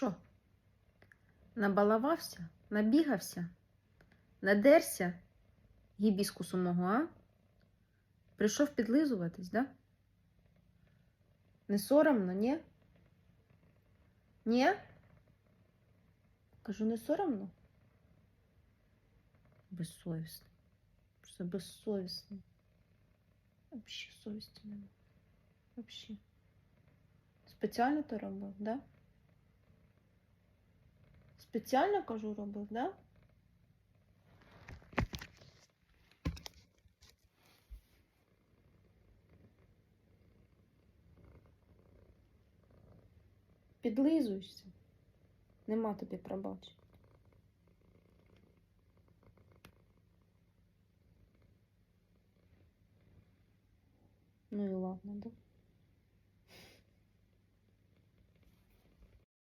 Що? Набалавався, набігався, надерся гібіскусу мого, а? Прийшов підлизуватись, да? Не соромно, ні? Ні? Кажу, не соромно? Безсовісний. Просто безсовісний. Вообще совісті немає. Вообще. Спеціально то робив, да? Спеціально кажу робив, да? Підлизуєшся. Нема тобі пробачення. Ну і ладно, да?